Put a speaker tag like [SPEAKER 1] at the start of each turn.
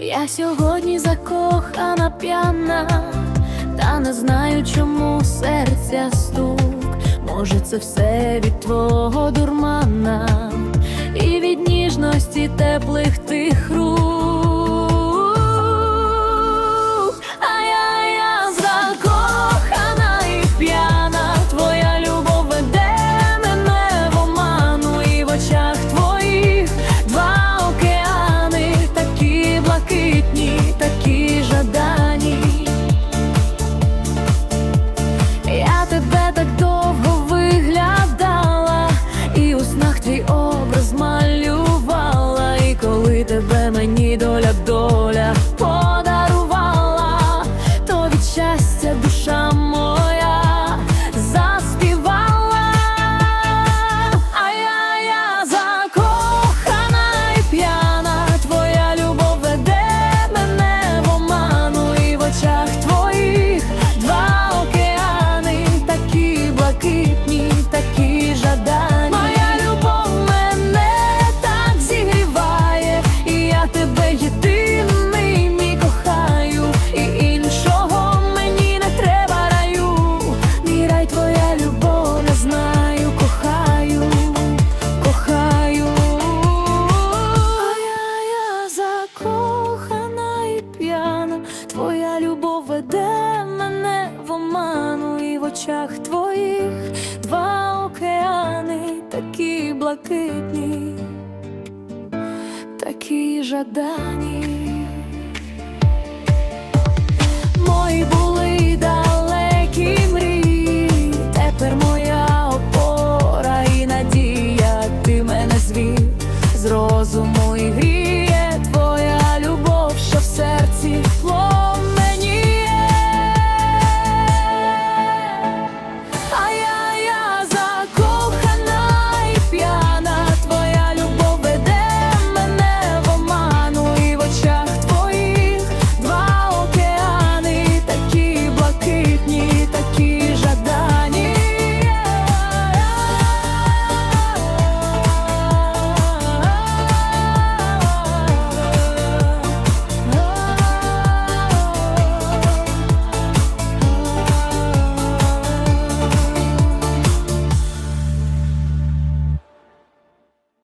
[SPEAKER 1] Я сьогодні закохана п'яна, та не знаю, чому серця стук. Може, це все від твого дурмана і від ніжності теплих тих рук. твій образ малювала, і коли тебе мені до. поведе мене в оману і в очах твоїх два океани такі блакитні, такі жадані.